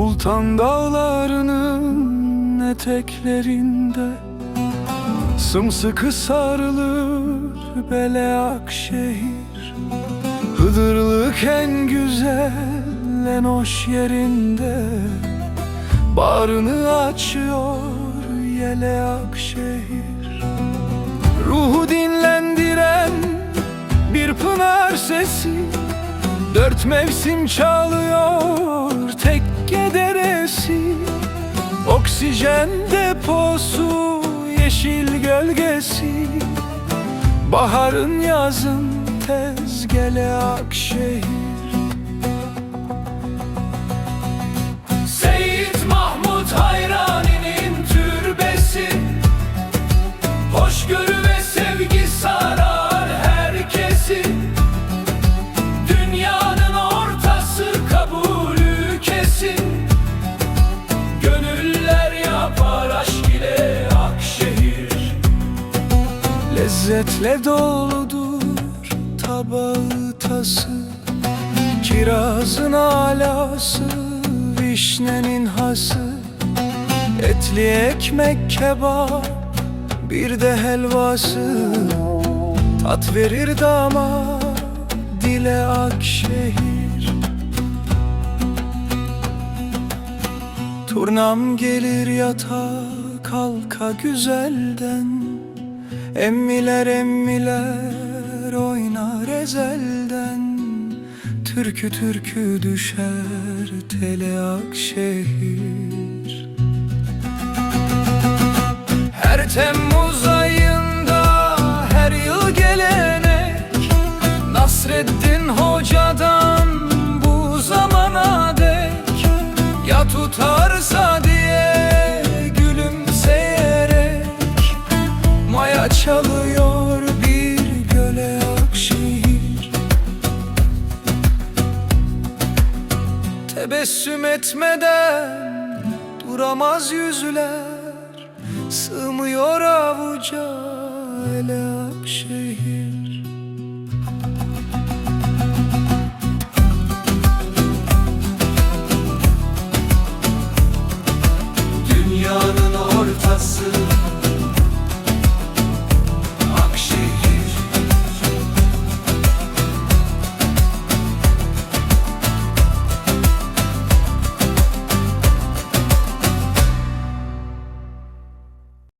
Sultan dağlarının eteklerinde Sımsıkı sarılır Beleak şehir Hıdırlık en güzel en hoş yerinde Bağrını açıyor Yeleak şehir Dört mevsim çalıyor tekke deresi Oksijen deposu yeşil gölgesi. Baharın yazın tezgele akşehir Lezzetle doludur tabağı tası Kirazın alası, vişnenin hası. Etli ekmek kebap, bir de helvası. Tat verir dama, dile akşehir. Turnam gelir yata kalka güzelden Emmiler emmiler oynar ezelden. Türkü türkü düşer tele akşehir Her Temmuz Tebessüm etmeden duramaz yüzler. Sığmıyor avuca ele akşehir